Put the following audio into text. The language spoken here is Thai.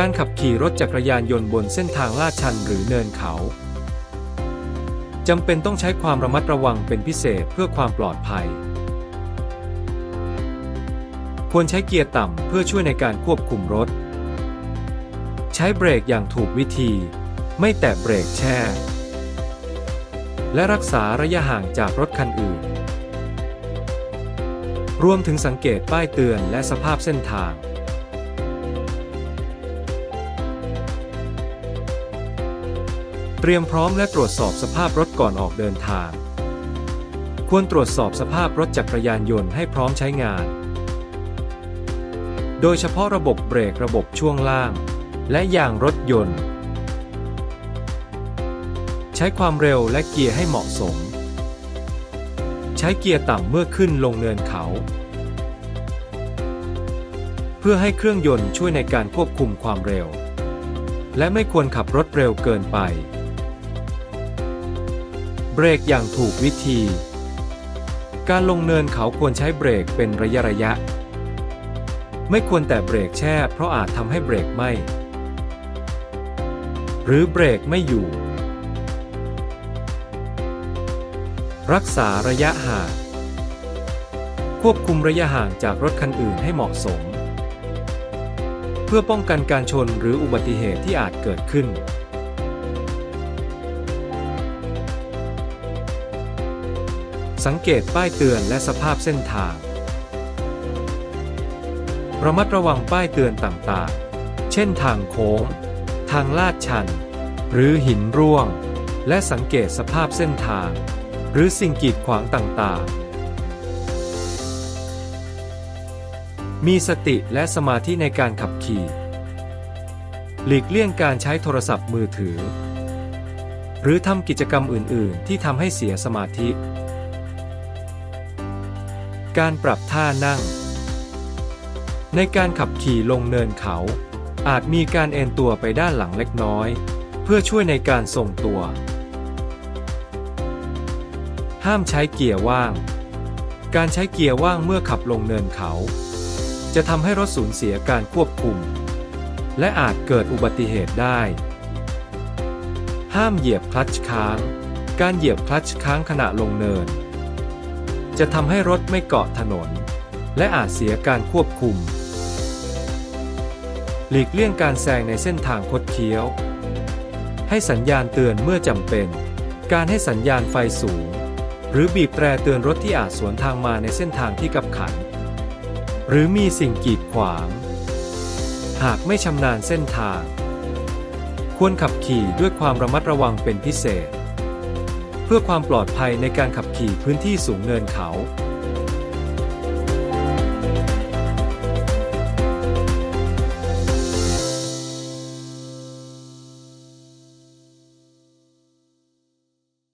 การขับขี่รถจักรยานยนต์บนเส้นทางลาดชันหรือเนินเขาจำเป็นต้องใช้ความระมัดระวังเป็นพิเศษเพื่อความปลอดภัย ควรใช้เกียร์ต่ำเพื่อช่วยในการควบคุมรถ ใช้เบรกอย่างถูกวิธี ไม่แตะเบรกแช่ และรักษาระยะห่างจากรถคันอื่น รวมถึงสังเกตป้ายเตือนและสภาพเส้นทาง เตรียมพร้อมและตรวจสอบสภาพรถก่อนออกเดินทาง ควรตรวจสอบสภาพรถจักรยานยนต์ให้พร้อมใช้งาน โดยเฉพาะระบบเบรกระบบช่วงล่าง และยางรถยนต์ ใช้ความเร็วและเกียร์ให้เหมาะสม ใช้เกียร์ต่ำเมื่อขึ้นลงเนินเขา เพื่อให้เครื่องยนต์ช่วยในการควบคุมความเร็วและไม่ควรขับรถเร็วเกินไป เบรกอย่างถูกวิธี การลงเนินเขาควรใช้เบรกเป็นระยะระยะ ไม่ควรแต่เบรกแช่เพราะอาจทำให้เบรกไหม้หรือเบรกไม่อยู่ รักษาระยะห่าง ควบคุมระยะห่างจากรถคันอื่นให้เหมาะสม เพื่อป้องกันการชนหรืออุบัติเหตุที่อาจเกิดขึ้น สังเกตป้ายเตือนและสภาพเส้นทาง ระมัดระวังป้ายเตือนต่างๆ เช่นทางโค้ง ทางลาดชัน หรือหินร่วง และสังเกตสภาพเส้นทาง หรือสิ่งกีดขวางต่างๆมีสติและสมาธิในการขับขี่ หลีกเลี่ยงการใช้โทรศัพท์มือถือ หรือทำกิจกรรมอื่น ๆ ที่ทำให้เสียสมาธิ การปรับท่านั่ง ในการขับขี่ลงเนินเขา อาจมีการเอนตัวไปด้านหลังเล็กน้อย เพื่อช่วยในการทรงตัว ห้ามใช้เกียร์ว่าง การใช้เกียร์ว่างเมื่อขับลงเนินเขา จะทำให้รถสูญเสียการควบคุม และอาจเกิดอุบัติเหตุได้ ห้ามเหยียบคลัตช์ค้าง การเหยียบคลัตช์ค้างขณะลงเนิน จะทำให้รถไม่เกาะถนน และอาจเสียการควบคุม หลีกเลี่ยงการแซงในเส้นทางคดเคี้ยว ให้สัญญาณเตือนเมื่อจำเป็น การให้สัญญาณไฟสูง หรือบีบแตรเตือนรถที่อาจสวนทางมาในเส้นทางที่กับขัน หรือมีสิ่งกีดขวาง หากไม่ชำนาญเส้นทาง ควรขับขี่ด้วยความระมัดระวังเป็นพิเศษ เพื่อความปลอดภัยในการขับขี่พื้นที่สูงเนินเขา